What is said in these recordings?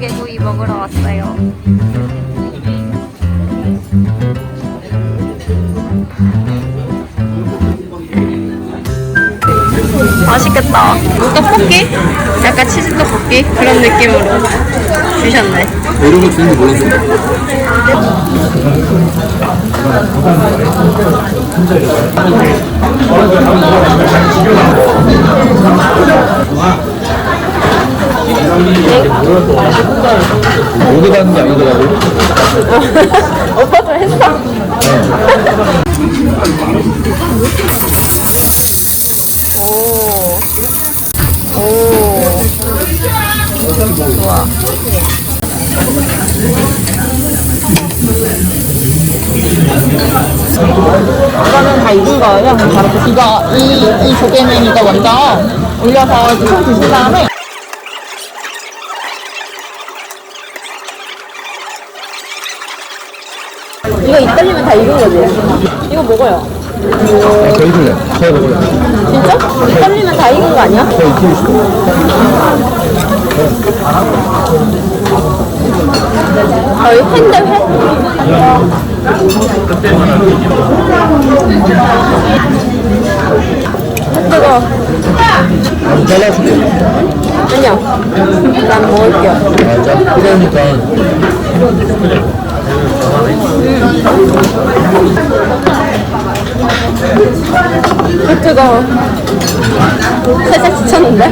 조개구이 먹으러 왔어요. 맛있겠다. 떡볶이? 약간 치즈 떡볶이? 그런 느낌으로 주셨네. 이런 거 주는지 몰랐어. 어디 가는 게 아니더라고. 오빠도 했어. 오. 오. 좋아. 이거는 다 익은 거예요. 바로 그- 이거 이, 이 조개는 이거 먼저 올려서 조금 드신 다음에 이거 이떨리면 다 익은 거지. 이거 먹어요. 아, 저희 줄래. 저희 먹을래. 진짜? 이떨리면 다 익은 거 아니야? 저희 키고 싶어. 저희 팬들 회? 뜨거. 안 잘라줄게. 아니야. 난 먹을게요. 아, 짜. 그러니까. 그 뜨거. 살짝 지쳤는데?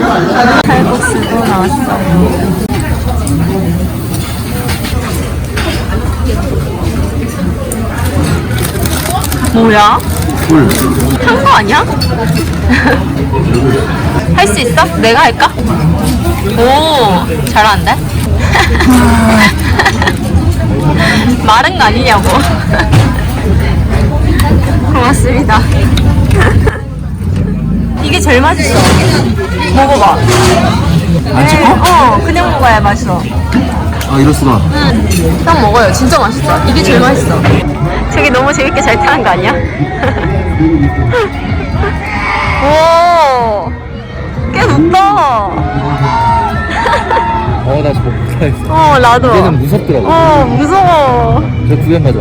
칼국수도 나왔어요. 뭐야? 물. 한거 아니야? 할 수 있어? 내가 할까? 오, 잘하는데? 마른 거 아니냐고. 고맙습니다. 이게 제일 맛있어. 먹어봐. 안 찍어? 어, 그냥 먹어야 맛있어. 아, 이럴 수가. 응, 딱 먹어요. 진짜 맛있어. 이게 제일 맛있어. 저기 너무 재밌게 잘 타는 거 아니야? 오, 꽤 높다. 어, 나 저거 못하겠어. 어, 나도. 얘는 무섭더라고. 어, 무서워. 저 구경 가자.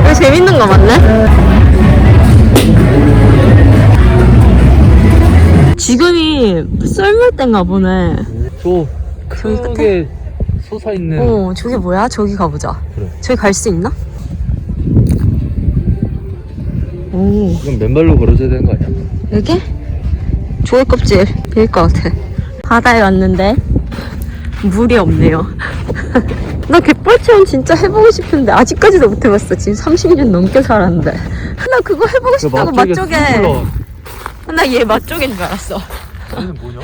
이거 재밌는 거 맞네? 지금이 썰물 때인가 보네. 저 크게 솟아 있는. 어, 저기 뭐야? 저기 가보자. 그래. 저기 갈 수 있나? 오, 이건 맨발로 걸어줘야 되는 거 아니야? 여기? 조개 껍질 빌 것 같아. 바다에 왔는데 물이 없네요. 나 갯벌 체험 진짜 해보고 싶은데 아직까지도 못 해봤어. 지금 30년 넘게 살았는데. 나 그거 해보고 싶다고 맛조개. 나얘 맛조개인 줄 알았어. 얘는 뭐냐?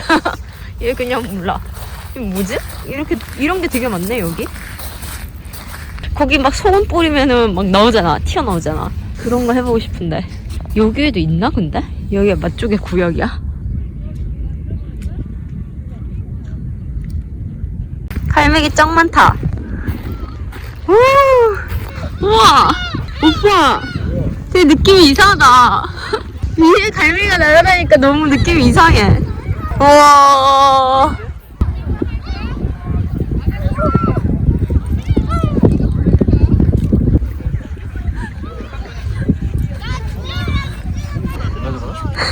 얘 그냥 몰라. 이거 뭐지? 이렇게 이런 게 되게 많네 여기. 거기 막 소금 뿌리면은 막 나오잖아. 튀어나오잖아. 그런 거 해보고 싶은데. 여기에도 있나 근데? 여기가 맛조개 구역이야. 갈매기 짱 많다. 오, 우와, 오빠, 되게 느낌이 이상하다. 위에 갈매기가 날아다니까 너무 느낌이 이상해. 우와.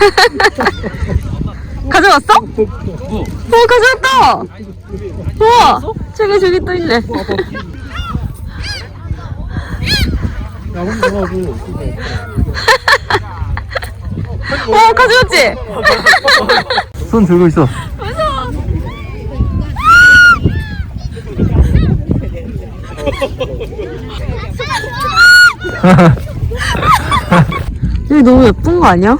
가져왔어? 어, 가져왔다! 우와! 저기, 저기 또 있네. 가고. 어, 가져왔지? 손 들고 있어. 여기 너무 예쁜 거 아니야?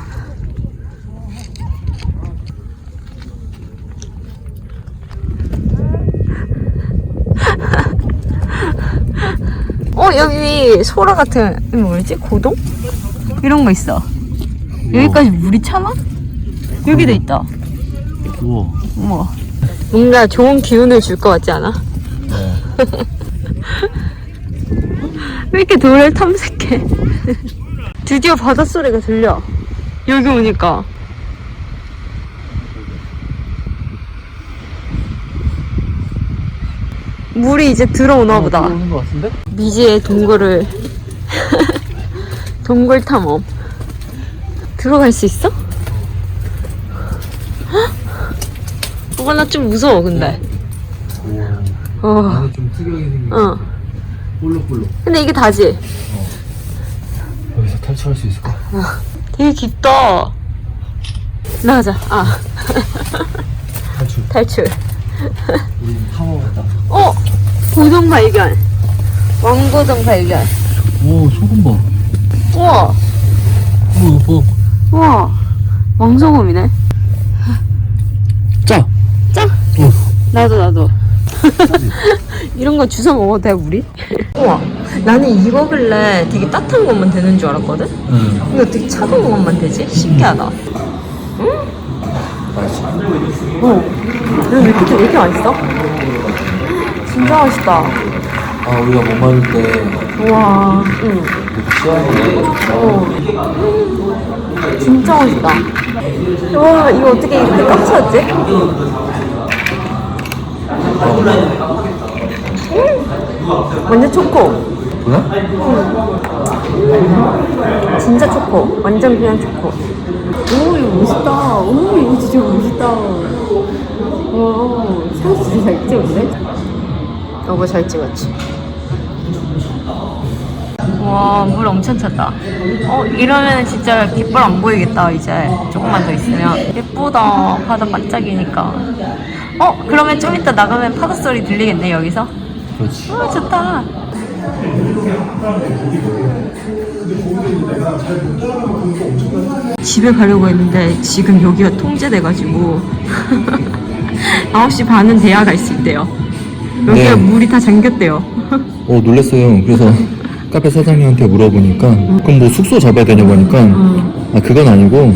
여기 소라 같은 뭐였지? 고동? 이런 거 있어 여기까지 물이 차나? 여기도 있다 우와. 우와 뭔가 좋은 기운을 줄 것 같지 않아? 왜 이렇게 돌을 탐색해 드디어 바닷소리가 들려 여기 오니까. 물이 이제 들어오나 보다. 오는 것 같은데? 미지의 동굴을 동굴 탐험 들어갈 수 있어? 오빠 나좀 무서워 근데 오. 어, 안에 좀 특이하게 생긴 어. 볼록볼록. 근데 이게 다지? 여기서 탈출할 수 있을까? 되게 깊다 나가자 아 탈출. 탈출 우리 탐험했다. 어! 고동 발견 왕고동 발견 오, 소금 봐. 우와 오, 뭐. 우와 왕소금이네 짜! 짱! 오. 나도 나도 이런 거 주워 먹어도 돼 우리? 우와 나는 이거 근래 되게 따뜻한 것만 되는 줄 알았거든? 응. 근데 어떻게 차가운 것만 되지? 신기하다 응? 맛있어. 어 왜 이렇게, 왜 이렇게 맛있어? 진짜 맛있다 아, 우리가 못 마를 때 우와 응 시원하게. 어. 진짜 맛있다 와 이거 어떻게 이렇게 깜짝지? 완전 초코 뭐야? 진짜 초코. 완전 그냥 초코. 오, 이거 멋있다. 오, 이거 진짜 멋있다. 오, 사진 진짜 잘 찍었네? 여보 잘 찍었지. 와, 물 엄청 찼다. 어, 이러면 진짜 깃발 안 보이겠다, 이제. 조금만 더 있으면. 예쁘다. 바다 반짝이니까. 어, 그러면 좀 이따 나가면 파도 소리 들리겠네, 여기서? 그렇지. 아, 좋다. 집에 가려고 했는데 지금 여기가 통제돼가지고 9시 반은 갈수 있대요. 여기가 네. 물이 다 잠겼대요. 어, 놀랐어요. 그래서 카페 사장님한테 물어보니까, 그럼 뭐 숙소 잡아야 되냐고 하니까, 아, 그건 아니고,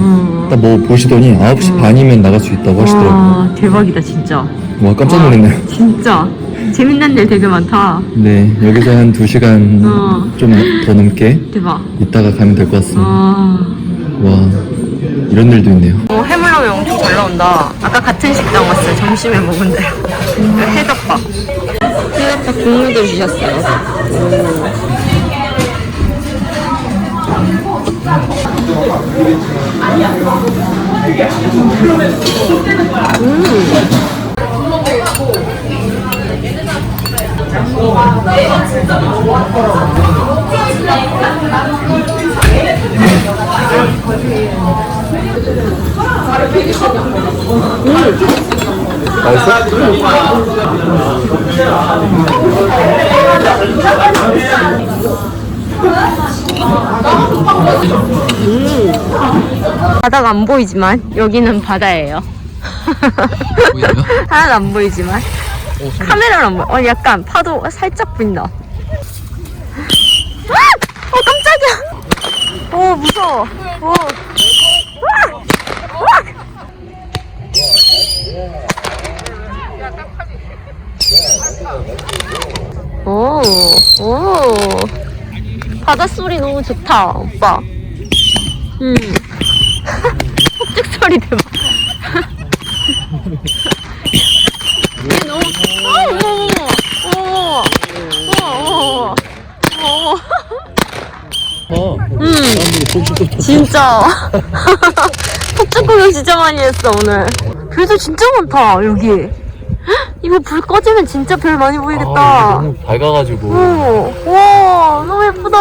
딱 뭐 보시더니 9시 반이면 나갈 수 있다고 하시더라고요. 와 대박이다 진짜. 와, 깜짝 놀랐네요. 진짜 재밌는 데 되게 많다. 네, 여기서 한 2시간 어. 좀 더 넘게 대박. 있다가 가면 될 것 같습니다. 아. 와, 이런 일도 있네요. 어, 해물라면 엄청 잘 나온다. 아까 같은 식당 왔어요. 점심에 먹은 데. 해덮밥. 해덮밥 국물도 주셨어요. 바다가 안 보이지만 여기는 바다예요. 하나도 안 보이지만 어, 소리. 카메라는 안 보여. 어, 약간 파도 살짝 보인다. 아! 어 깜짝이야. 오 무서워. 오. 와! 와! 오, 오. 바닷소리 너무 좋다, 오빠. 음. 폭죽 소리 대박. 너무, 어, 어머, 어머, 어머, 어머, 어머. 어, 음. 사람들이 폭죽도 진짜. 폭죽 구경 진짜 많이 했어, 오늘. 별도 진짜 많다, 여기. 헉, 이거 불 꺼지면 진짜 별 많이 보이겠다. 아, 너무 밝아가지고. 오, 와, 너무 예쁘다.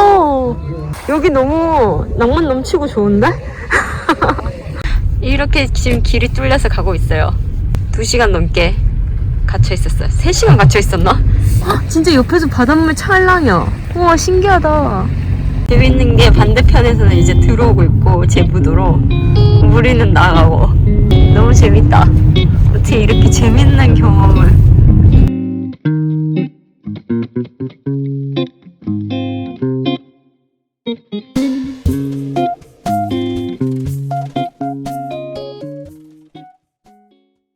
여기 너무 낭만 넘치고 좋은데? 이렇게 지금 길이 뚫려서 가고 있어요. 두 시간 넘게 갇혀 있었어요. 세 시간 갇혀 있었나? 헉, 진짜 옆에서 바닷물 찰랑이야. 우와, 신기하다. 재밌는 게 반대편에서는 이제 들어오고 있고, 제부도로. 우리는 나가고. 너무 재밌다. 어떻게 이렇게 재밌는 경험을